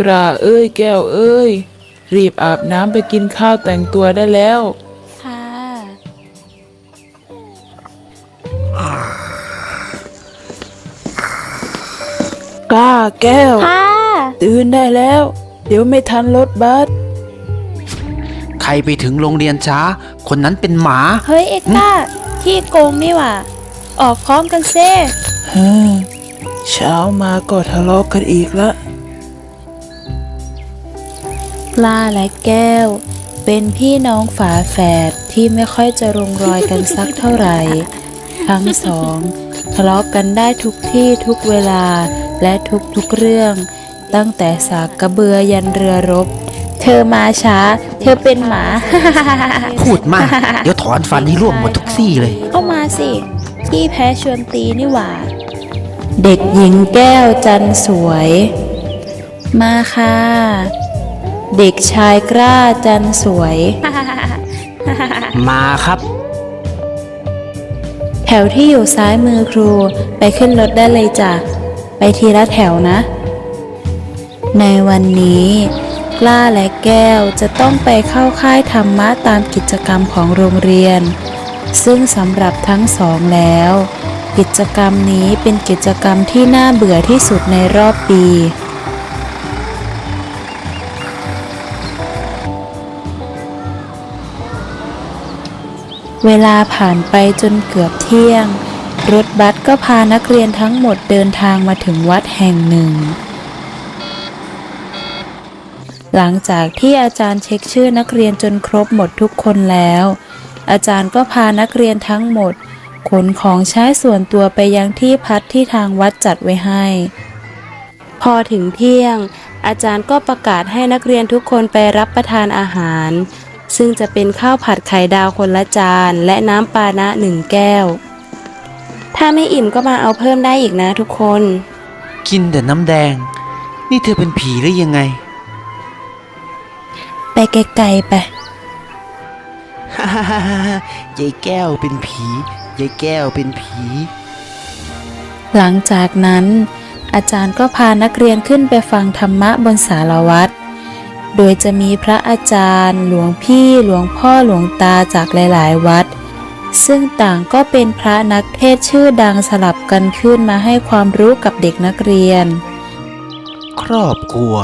กระเอ้ยแก้วเอ้ย รีบอาบน้ำไปกินข้าวแต่งตัวได้แล้ว ค่ะ กล้าแก้ว ค่ะ ตื่นได้แล้ว เดี๋ยวไม่ทันรถบัสใครไปถึงโรงเรียนช้า คนนั้นเป็นหมา เฮ้ยเอ็กต้าขี้โกงนี่หว่า ออกพร้อมกันเซ่ เฮ้อเช้ามาก็ทะเลาะกันอีกละ ปลาและแก้ว เป็นพี่น้องฝาแฝดที่ไม่ค่อยจะลงรอยกันสักเท่าไหร่ทั้งสองทะเลาะกันได้ทุกที่ทุกเวลาและทุกทุกๆเรื่อง ตั้งแต่สากกระเบือยันเรือรบ เธอมาช้า เธอเป็นหมา พูดมาก เดี๋ยวถอนฟันให้ร่วงหมดทุกซี่เลย เข้ามาสิที่แพ้ชวนตีนี่หว่า เด็กหญิงแก้วจันสวย มาค่ะ เด็กชายกล้าจันสวย มาครับ แถวที่อยู่ซ้ายมือครูไปขึ้นรถได้เลยจ้ะ ไปทีละแถวนะ ในวันนี้กล้าและแก้วจะต้องไปเข้าค่ายธรรมะตามกิจกรรมของโรงเรียน ซึ่งสำหรับทั้งสองแล้ว กิจกรรมนี้เป็นกิจกรรมที่น่าเบื่อที่สุดในรอบปี เวลาผ่านไปจนเกือบเที่ยง รถบัสก็พานักเรียนทั้งหมดเดินทางมาถึงวัดแห่งหนึ่ง หลังจากที่อาจารย์เช็คชื่อนักเรียนจนครบหมดทุกคนแล้ว อาจารย์ก็พานักเรียนทั้งหมด ขนของใช้ส่วนตัวไปยังที่พักที่ทางวัดจัดไว้ให้ พอถึงเที่ยง อาจารย์ก็ประกาศให้นักเรียนทุกคนไปรับประทานอาหาร ซึ่งจะเป็นข้าวผัดไข่ดาวคนละจานและน้ำปานะหนึ่งแก้ว ถ้าไม่อิ่มก็มาเอาเพิ่มได้อีกนะทุกคน กินแต่น้ำแดง นี่เธอเป็นผีหรือยังไง ไปไกลๆไป ฮ่าฮ่าฮ่าฮ่ายายแก้วเป็นผียายแก้วเป็นผี หลังจากนั้น อาจารย์ก็พานักเรียนขึ้นไปฟังธรรมะบนศาลาวัด โดยจะมีพระอาจารย์ หลวงพี่หลวงพ่อหลวงตาจากหลาย ๆ วัด ซึ่งต่างก็เป็นพระนักเทศชื่อดังสลับกันขึ้นมาให้ความรู้กับเด็กนักเรียน ครอบครัว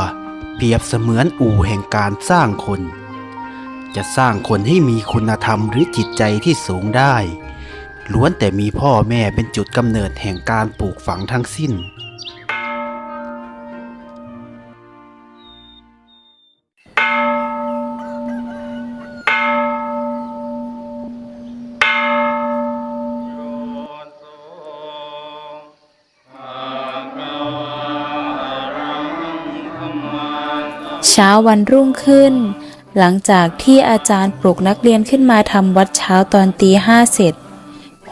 เปรียบเสมือนอู่แห่งการสร้างคน จะสร้างคนให้มีคุณธรรมหรือจิตใจที่สูงได้ ล้วนแต่มีพ่อแม่เป็นจุดกำเนิดแห่งการปลูกฝังทั้งสิ้น เช้าวันรุ่งขึ้น หลังจากที่อาจารย์ปลุกนักเรียนขึ้นมาทำวัดเช้าตอนตีห้าเสร็จ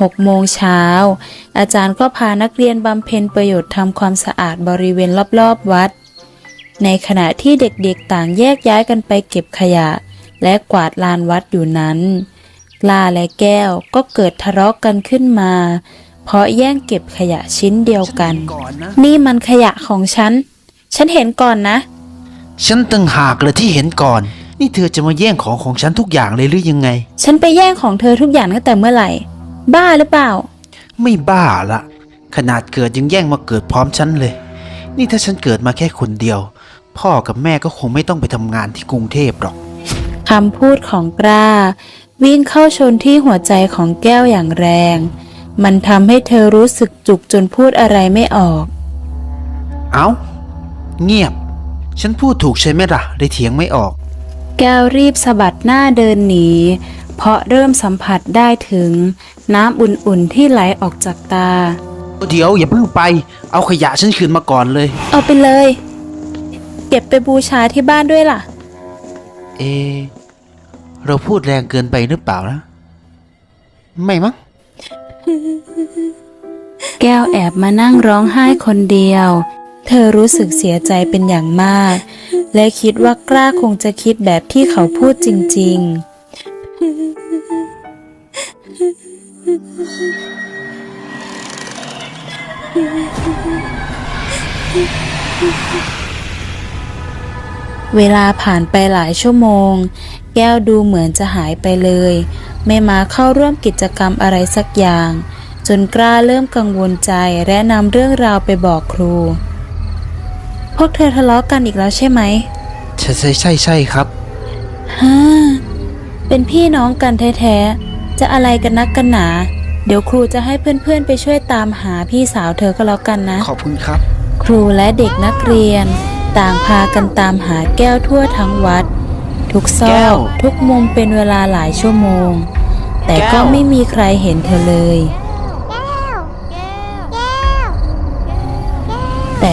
หกโมงเช้า อาจารย์ก็พานักเรียนบำเพ็ญประโยชน์ทำความสะอาดบริเวณรอบๆวัด ในขณะที่เด็กๆต่างแยกย้ายกันไปเก็บขยะ และกวาดลานวัดอยู่นั้นกล้าและแก้วก็เกิดทะเลาะกันขึ้นมา เพราะแย่งเก็บขยะชิ้นเดียวกันก่อนนะนี่มันขยะของฉัน ฉันเห็นก่อนนะ ฉันตึงหากเลยที่เห็นก่อน นี่เธอจะมาแย่งของของฉันทุกอย่างเลยหรือยังไง ฉันไปแย่งของเธอทุกอย่างตั้งแต่เมื่อไหร่ บ้าหรือเปล่า ไม่บ้าละ ขนาดเกิดยังแย่งมาเกิดพร้อมฉันเลย นี่ถ้าฉันเกิดมาแค่คนเดียว พ่อกับแม่ก็คงไม่ต้องไปทำงานที่กรุงเทพหรอก คำพูดของกล้า วิ่งเข้าชนที่หัวใจของแก้วอย่างแรง มันทำให้เธอรู้สึกจุกจนพูดอะไรไม่ออก เอา้า เงียบ ฉันพูดถูกใช่ไหมล่ะได้เถียงไม่ออก แก้วรีบสะบัดหน้าเดินหนี เพราะเริ่มสัมผัสได้ถึงน้ำอุ่นๆที่ไหลออกจากตา เดี๋ยวอย่าเพิ่งไป เอาขยะฉันคืนมาก่อนเลย เอาไปเลย เก็บไปบูชาที่บ้านด้วยล่ะ เอ เราพูดแรงเกินไปหรือเปล่านะ ไม่มั้ง แก้วแอบมานั่งร้องไห้คนเดียว เธอรู้สึกเสียใจเป็นอย่างมาก และคิดว่ากล้าคงจะคิดแบบที่เขาพูดจริงเวลาผ่านไปหลายชั่วโมง แก้วดูเหมือนจะหายไปเลย ไม่มาเข้าร่วมกิจกรรมอะไรสักอย่าง จนกล้าเริ่มกังวลใจและนำเรื่องราวไปบอกครู พวกเธอทะเลาะกันอีกแล้วใช่ไหมใช่ใช่ใช่ใช่ครับ ฮ่าเป็นพี่น้องกันแท้ๆ จะอะไรกันนักกันหนา เดี๋ยวครูจะให้เพื่อนๆไปช่วยตามหาพี่สาวเธอก็แล้วกันนะ ขอบคุณครับ ครูและเด็กนักเรียน ต่างพากันตามหาแก้วทั่วทั้งวัด ทุกซแก้อกว ทุกมุมเป็นเวลาหลายชั่วโมง แต่ก็แก้วไม่มีใครเห็นเธอเลย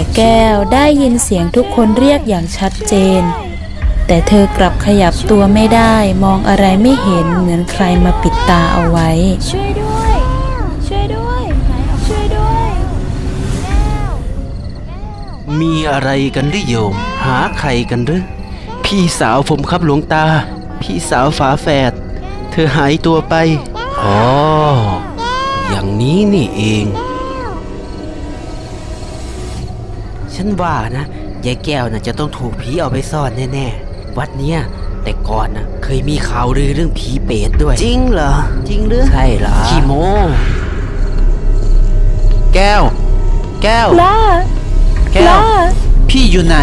แต่แก้วได้ยินเสียงทุกคนเรียกอย่างชัดเจน แต่เธอกลับขยับตัวไม่ได้มองอะไรไม่เห็นเหมือนใครมาปิดตาเอาไว้ ช่วยด้วย ช่วยด้วย ช่วยด้วยมีอะไรกันหรือโยม หาใครกันหรือพี่สาวผมครับหลวงตา พี่สาวฝาแฝดเธอหายตัวไปอ๋ออย่างนี้นี่เอง ฉันว่านะยายแก้วน่ะจะต้องถูกผีเอาไปซ่อนแน่ๆ วัดเนี้ยแต่ก่อนน่ะเคยมีข่าวลือเรื่องผีเปรตด้วย จริงเหรอ จริงหรือใช่เหรอขี้โมแก้ว แก้ว ล่าแก้ว ล่าพี่อยู่ไหน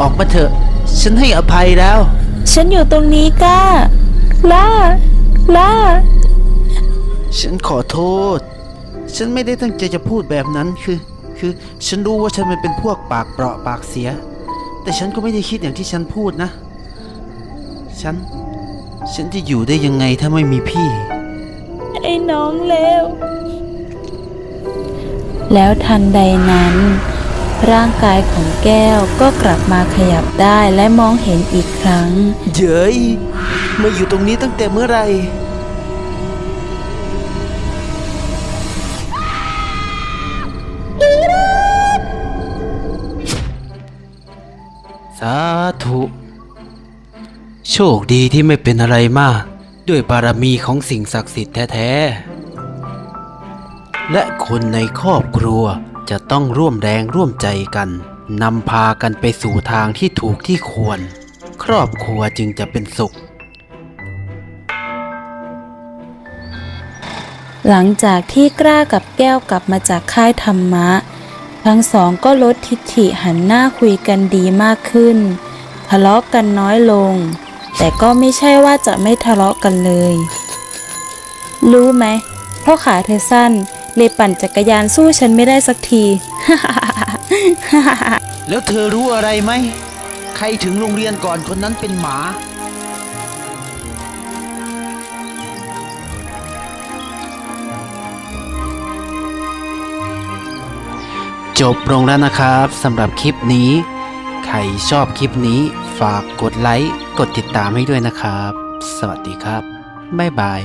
ออกมาเถอะ ฉันให้อภัยแล้ว ฉันอยู่ตรงนี้ก้า ล่า ล่า ฉันขอโทษ ฉันไม่ได้ตั้งใจจะพูดแบบนั้นคือ คือฉันรู้ว่าฉันมันเป็นพวกปากเปราะปากเสีย แต่ฉันก็ไม่ได้คิดอย่างที่ฉันพูดนะ ฉัน ฉันจะอยู่ได้ยังไงถ้าไม่มีพี่ ไอ้น้องเลวแล้วทันใดนั้น ร่างกายของแก้วก็กลับมาขยับได้และมองเห็นอีกครั้ง เย้ยมาอยู่ตรงนี้ตั้งแต่เมื่อไหร่ สาธุ โชคดีที่ไม่เป็นอะไรมาก ด้วยบารมีของสิ่งศักดิ์สิทธิ์แท้ๆ และคนในครอบครัวจะต้องร่วมแรงร่วมใจกันนำพากันไปสู่ทางที่ถูกที่ควร ครอบครัวจึงจะเป็นสุข หลังจากที่กล้ากับแก้วกลับมาจากค่ายธรรมะ ทั้งสองก็ลดทิฐิหันหน้าคุยกันดีมากขึ้น ทะเลาะกันน้อยลง แต่ก็ไม่ใช่ว่าจะไม่ทะเลาะกันเลย รู้ไหมเพราะขาเธอสั้นเลยปั่นจักรยานสู้ฉันไม่ได้สักที แล้วเธอรู้อะไรไหม ใครถึงโรงเรียนก่อนคนนั้นเป็นหมา จบลงแล้วนะครับสำหรับคลิปนี้ ใครชอบคลิปนี้ฝากกดไลค์ กดติดตามให้ด้วยนะครับ สวัสดีครับ บ๊ายบาย